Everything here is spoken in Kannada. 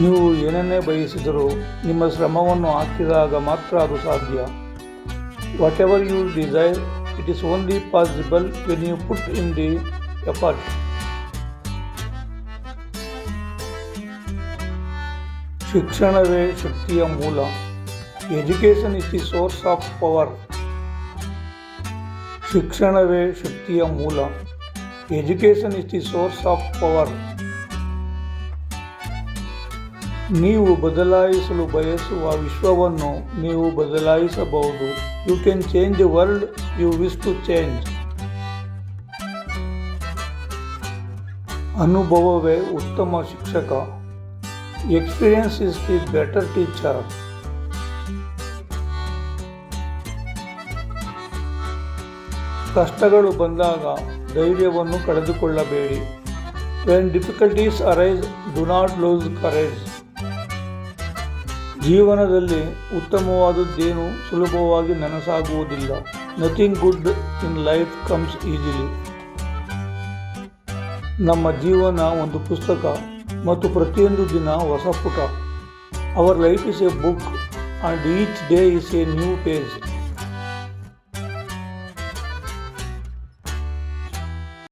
ನೀವು ಏನನ್ನೇ ಬಯಸಿದರೂ ನಿಮ್ಮ ಶ್ರಮವನ್ನು ಹಾಕಿದಾಗ ಮಾತ್ರ ಅದು ಸಾಧ್ಯ. Whatever you desire it is only possible when you put in the effort ಶಿಕ್ಷಣವೇ ಶಕ್ತಿಯ ಮೂಲ. Education is the source of power ಶಿಕ್ಷಣವೇ ಶಕ್ತಿಯ ಮೂಲ. Education is the source of power ನೀವು ಬದಲಾಯಿಸಲು ಬಯಸುವ ವಿಶ್ವವನ್ನು ನೀವು ಬದಲಾಯಿಸಬಹುದು. You can change the world you wish to change ಅನುಭವವೇ ಉತ್ತಮ ಶಿಕ್ಷಕ. Experience is the better teacher ಕಷ್ಟಗಳು ಬಂದಾಗ ಧೈರ್ಯವನ್ನು ಕಳೆದುಕೊಳ್ಳಬೇಡಿ. When difficulties arise do not lose courage ಜೀವನದಲ್ಲಿ ಉತ್ತಮವಾದದ್ದೇನು ಸುಲಭವಾಗಿ ನನಸಾಗುವುದಿಲ್ಲ. Nothing good in life comes easily ನಮ್ಮ ಜೀವನ ಒಂದು ಪುಸ್ತಕ ಮತ್ತು ಪ್ರತಿಯೊಂದು ದಿನ ಹೊಸ ಪುಟ. Our life is a book and each day is a new page